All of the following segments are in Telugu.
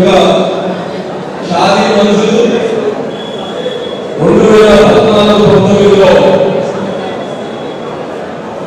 యొక్క షాదీ మనుషులు రెండు వేల పద్నాలుగు పంతొమ్మిదిలో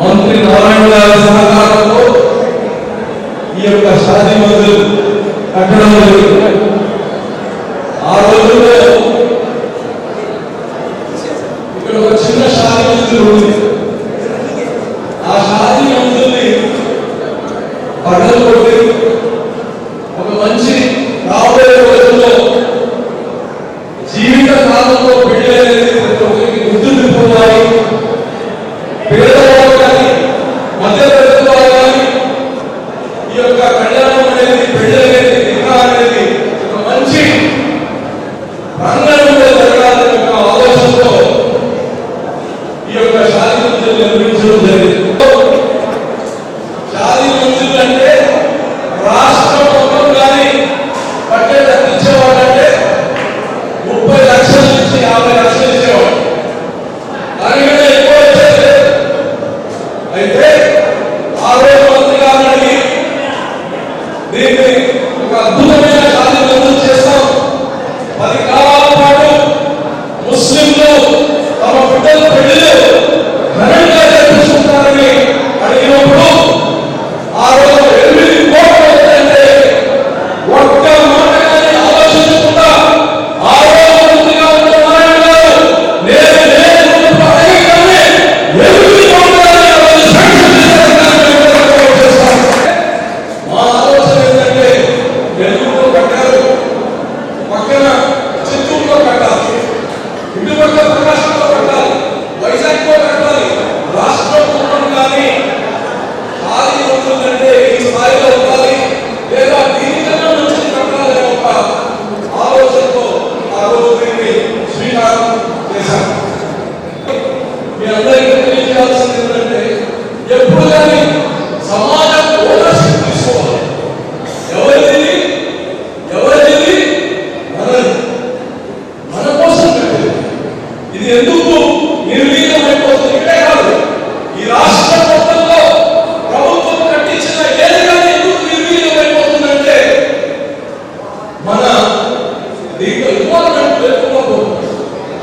మంత్రి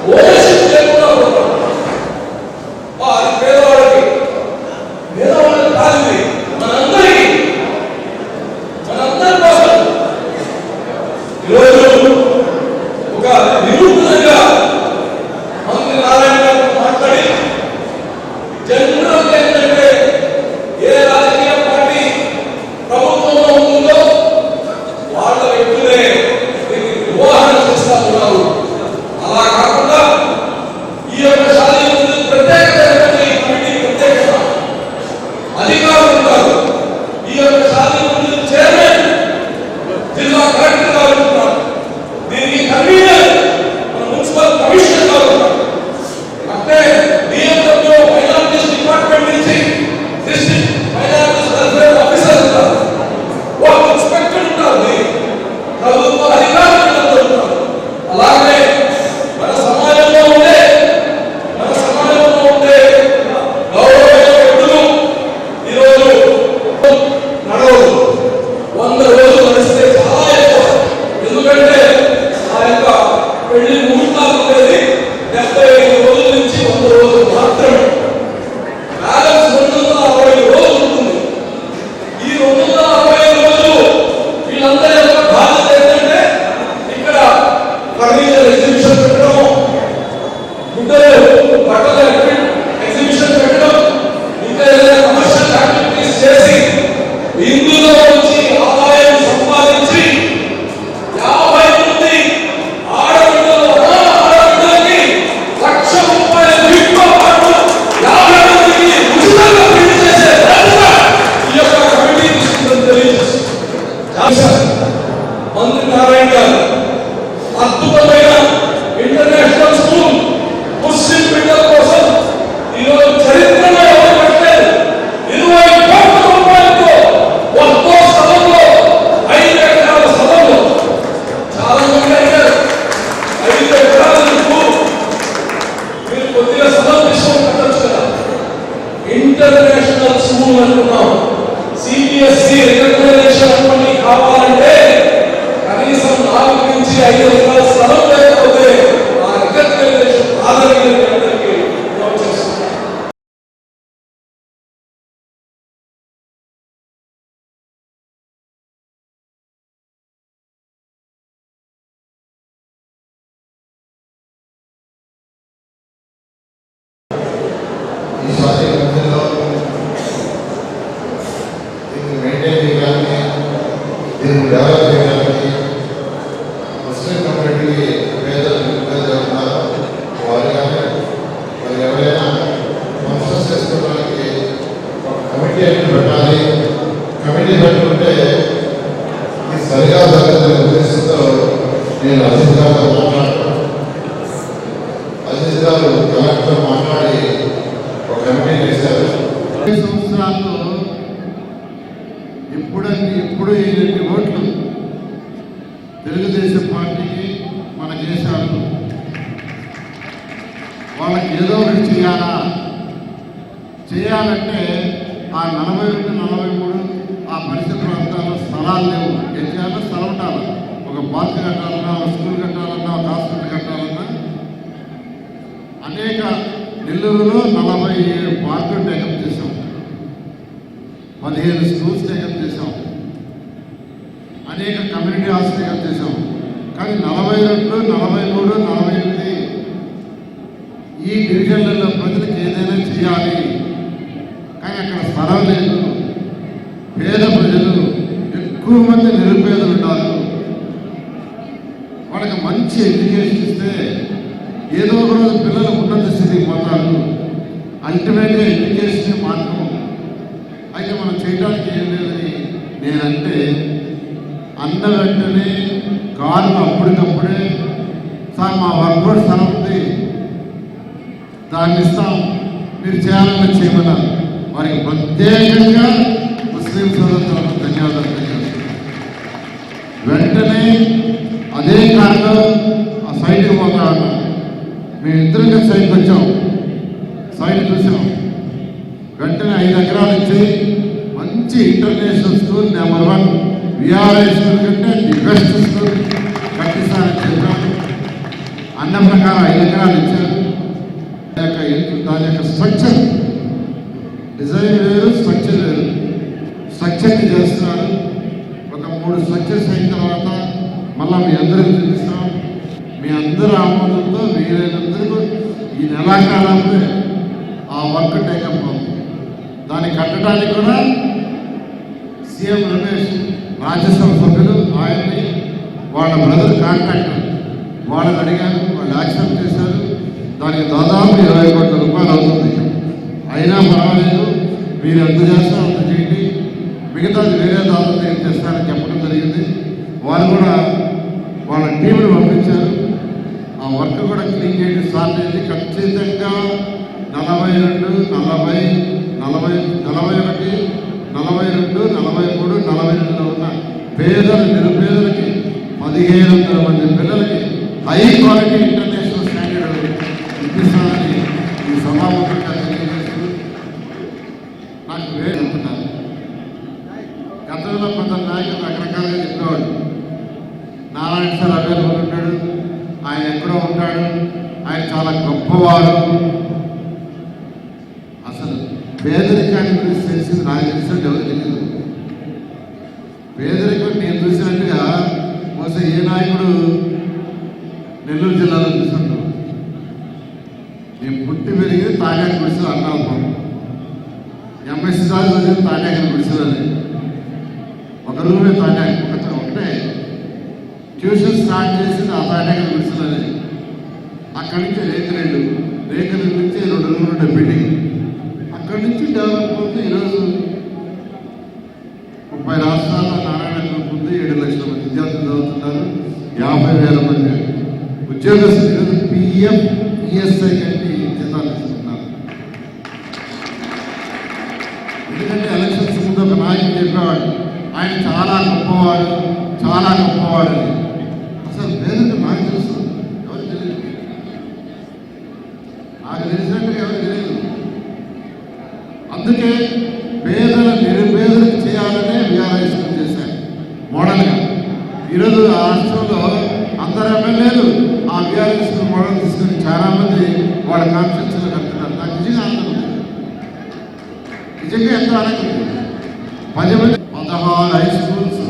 మన దీన్ని డెవలప్ చేయడానికి ముస్లిం కమ్యూనిటీకి పేదలు నిరుపేదలు ఉన్నారు వారు కానీ మరి ఎవరైనా ఫంక్షన్స్ చేసుకోవడానికి ఒక కమిటీ అనేది పెట్టాలి కమిటీ పెట్టుకుంటే ఇది సరిగా జరగదనే ఉద్దేశంతో నేను అజిత్ గారితో మాట్లాడతాను అజిత్ గారు కలెక్టర్ మాట్లాడి ఒక కమిటీ వేశారు ఇరవై సంవత్సరాల్లో ఎప్పుడంటే ఎప్పుడు ఎన్ని ఓట్లు తెలుగుదేశం పార్టీకి మన చేశారు వాళ్ళకి ఏదో ఒకటి చేయాలా? చేయాలంటే ఆ నలభై రెండు నలభై మూడు ఆ పరిసర ప్రాంతాల్లో స్థలాలు లేవు. ఏం చేయాలో? స్థలం ఉండాలి ఒక పార్క్ కట్టాలన్నా ఒక స్కూల్ కట్టాలన్నా ఒక హాస్పిటల్ కట్టాలన్నా? అనేక నెల్లూరులో నలభై ఏడు పార్కులు టేకప్ చేశాం. పదిహేను స్కూల్స్ టేకప్ అనేక కమ్యూనిటీ హాస్పిటల్ టేకప్ కానీ నలభై రెండు నలభై మూడు నలభై ఎనిమిది ఈ డివిజన్లలో ప్రజలకు ఏదైనా చేయాలి. కానీ అక్కడ స్థలం లేదు. పేద ప్రజలు ఎక్కువ మంది నిరుపేదలు ఉన్నారు. వాళ్ళకి మంచి ఎడ్యుకేషన్ ఇస్తే ఏదో ఒక రోజు పిల్లలు ఉన్నత స్థితికి పోతారు. అల్టిమేట్గా ఎడ్యుకేషన్ మార్గం. అయితే మనం చేయడానికి ఏం లేదని నేనంటే అన్న వెంటనే కారు అప్పటికప్పుడే సార్ మా వర్క్ స్థలం ఉంది. దాన్ని ఇస్తాం. మీరు చేయాలని చేయమన్నారు వారికి ప్రత్యేకంగా ముస్లిం సోదరులకు ధన్యవాదాలు వెంటనే అదే కారులో ఆ సైట్కి పోతా ఉన్నాం మేము ఇద్దరం కలిసి సైట్కి వచ్చాం. సైట్ చూసాం. వెంటనే ఐదు ఎకరాలు ఇచ్చి మంచి international school number one BRS కంటే ది బెస్ట్ స్కూల్ కట్టిస్తానని చెప్పాను అన్న ప్రకారం ఐదు ఎకరాలు ఇచ్చారు. దాని యొక్క దాని యొక్క స్ట్రక్చర్ డిజైన్ వేరు స్ట్రక్చర్ వేరు. స్ట్రక్చర్ని చేస్తున్నారు. ఒక మూడు స్ట్రక్చర్స్ అయిన తర్వాత మళ్ళీ మీ అందరికి చూపిస్తాం. మీ అందరి ఆమోదంతో వీలైనందుకు ఈ నెలాకాలంలో ఆ వర్క్ టేకప్ అవుతుంది. దాన్ని కట్టడానికి కూడా సీఎం రమేష్ రాజ్యసభ సభ్యులు ఆయన్ని వాళ్ళ బ్రదర్ కాంట్రాక్టర్ వాళ్ళని అడిగారు వాళ్ళు యాక్సెప్ట్ చేశారు. దానికి దాదాపు ఇరవై కోట్ల రూపాయలు అవుతుంది. అయినా పర్వాలేదు మీరు ఎంత చేస్తారో అంత చేయండి. మిగతాది వేరే దాదాపు ఏం చేస్తారని చెప్పడం జరిగింది. వారు కూడా వాళ్ళ టీంను పంపించారు. ఆ వర్క్ కూడా క్లీన్ చేయడం స్టార్ట్ అయింది ఖచ్చితంగా నలభై రెండు నలభై నలభై నలభై ఒకటి నలభై రెండు నలభై మూడు నలభై రెండులో ఉన్న పేదల నిరుపేదలకి పదిహేను వందల మంది పిల్లలకి హై క్వాలిటీ ఇంటర్నేషనల్ స్టాండర్డ్ ఇప్పిస్తానని ఈ సమావేశంగా తెలియజేస్తూ నాకు వేరు అంటున్నారు గతంలో కొంత నాయకులు రకరకాలుగా చెప్పేవాడు నారాయణ సార్ అవైలబుల్ ఉంటాడు ఆయన ఎక్కడో ఉంటాడు ఆయన చాలా గొప్పవాడు. అసలు పేదరికాన్ని గురించి తెలిసింది నాకు తెలిసినట్టు ఎవరు తెలియదు. పేదరికం నేను చూసినట్టుగా బహుశా ఏ నాయకుడు నెల్లూరు జిల్లాలో చూసినట్టు నేను పుట్టి పెరిగి తాటాకి గుడిసెలు అన్నాము ఎంఎస్సీ దాకా చదివి తాటాక గుడిసెలని. ఒక రూమే తాటాకి ఒక ఒకటే ట్యూషన్ స్టార్ట్ చేసింది ఆ తాటాక గుడిసెలని. అక్కడి నుంచి రేఖలేడు రేఖల నుంచి రెండు రూములు ఉండే బిల్డింగ్. అక్కడి నుంచి డెవలప్ అవుతుంది ఈరోజు ఉంది ఏడు లక్షల మంది విద్యార్థులు చదువుతున్నారు. యాభై వేల మంది ఉద్యోగస్తులు ఈరోజు పిఎఫ్ ఈఎస్ఐ కంటే జీతాలు ఇస్తున్నారు ఎందుకంటే ఎలక్షన్స్ ముందు ఒక నాయకుడు చెప్పేవాడు ఆయన చాలా గొప్పవాడు చాలా గొప్పవాడు అసలు పేదలకు నాకు తెలుసు ఎవరు తెలియదు? నాకు తెలిసినట్టుగా ఎవరు తెలియదు. అందుకే పేదల నిరుపేదలకు చేయాలనే విఆర్ఐ స్కూల్ చేశారు మోడల్గా ఈరోజు ఆ రాష్ట్రంలో అందరు ఎమ్మెల్యేలు ఆ విఆర్ఐ స్కూల్ మోడల్ తీసుకుని చాలా మంది వాళ్ళ కాన్ఫరెన్స్లో కడుతున్నారు నాకు నిజంగా ఆనందం నిజంగా ఎంత ఆనందం పది మంది పదహారు హై స్కూల్స్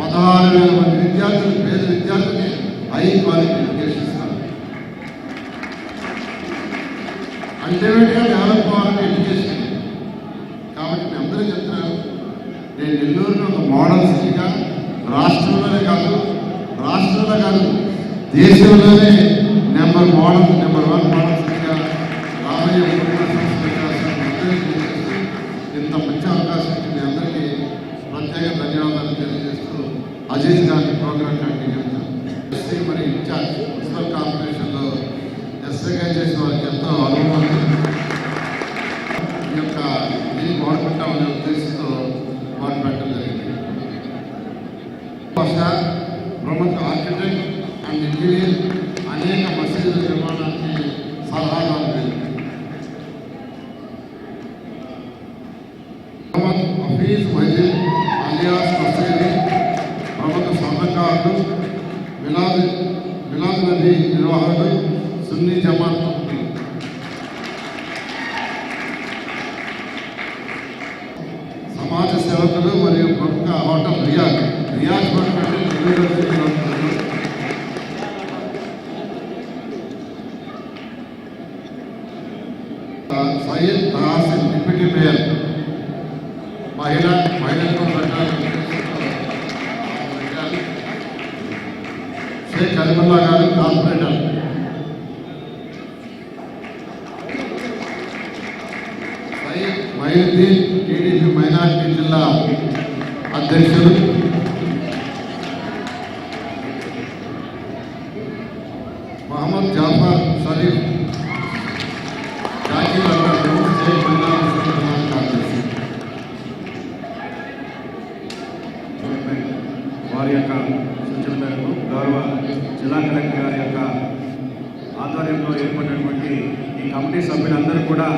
పదహారు వేల మంది విద్యార్థులు పేద విద్యార్థులకి హై క్వాలిటీ ఎడ్యుకేషన్ ఇస్తారు. అల్టిమేట్గా డెవలప్ అవ్వాలని ఎడ్యుకేషన్ కాబట్టి నేను అందరూ చెప్తున్నాను నేను నెల్లూరుని ఒక మోడల్ సిటీగా రాష్ట్రంలోనే కాదు రాష్ట్రంలో కాదు దేశంలోనే number model number one model రాబోయే మూడు సంవత్సరాల ఇంత మంచి అవకాశం మీ అందరికీ. ప్రత్యేక ధన్యవాదాలు తెలియజేస్తూ అజయ్ గారి ప్రోగ్రామ్ కంటిన్యూ చేస్తాను ఎస్సీ మరి ఇన్ఛార్జ్ మున్సిపల్ కార్పొరేషన్లో ఎస్ఐగా చేసిన వారికి ఎంతో అనుభవం ఈ యొక్క ఇది వాడుకుంటామనే ఉద్దేశంతో వాడు పెట్టడం జరిగింది. భాష ప్రముఖ ఆర్కిటెక్ట్ సున్నీ జమాత్ సయ్యద్ టీడీపీ మైనార్టీ జిల్లా అధ్యక్షుడు మహమ్మద్ జాఫర్ షరీఫ్ జాకీర్ వారి యొక్క సూచన మేరకు గౌరవ జిల్లా కలెక్టర్ గారి యొక్క ఆధ్వర్యంలో ఏర్పడినటువంటి ఈ కమిటీ సభ్యులందరూ కూడా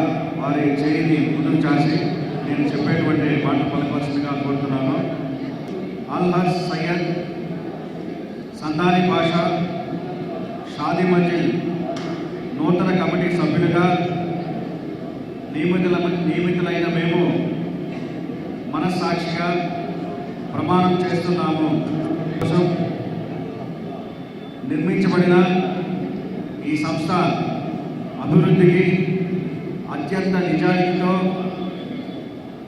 వారి చేయిని ముందుకు చాచి నేను చెప్పేటువంటి మాట పలకవలసిందిగా కోరుతున్నాను. అల్హజ్ సయ్యద్ సందాని భాష షాది మంజిల్ నూతన కమిటీ సభ్యులుగా నియమితుల నియమితులైన మేము మనస్సాక్షిగా ప్రమాణం చేస్తున్నాము. కోసం నిర్మించబడిన ఈ సంస్థ అభివృద్ధికి అత్యంత నిజాయితీతో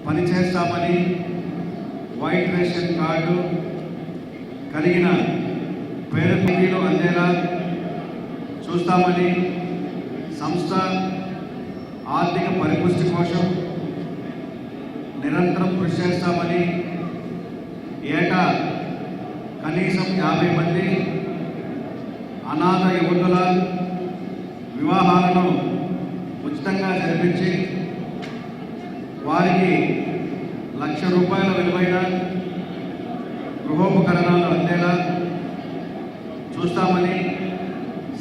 పనిచేస్తామని వైట్ రేషన్ కార్డు కలిగిన పేద కుటీలు అందేలా చూస్తామని సంస్థ ఆర్థిక పరిపుష్టి కోసం నిరంతరం కృషి చేస్తామని ఏటా కనీసం యాభై మంది అనాథ యువతుల వివాహాలను ఉచితంగా జరిపించి వారికి లక్ష రూపాయల విలువైన గృహోపకరణాలు అందేలా చూస్తామని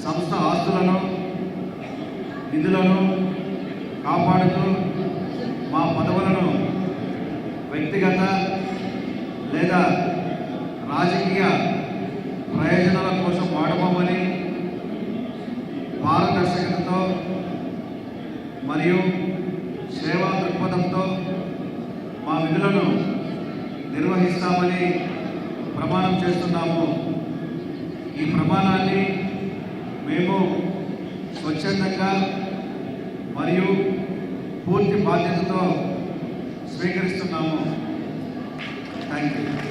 సంస్థ ఆస్తులను నిధులను కాపాడుతూ మా పదవులను వ్యక్తిగత లేదా రాజకీయ మరియు సేవా దృక్పథంతో మా విధులను నిర్వహిస్తామని ప్రమాణం చేస్తున్నాము. ఈ ప్రమాణాన్ని మేము స్వచ్ఛందంగా మరియు పూర్తి బాధ్యతతో స్వీకరిస్తున్నాము. Thank you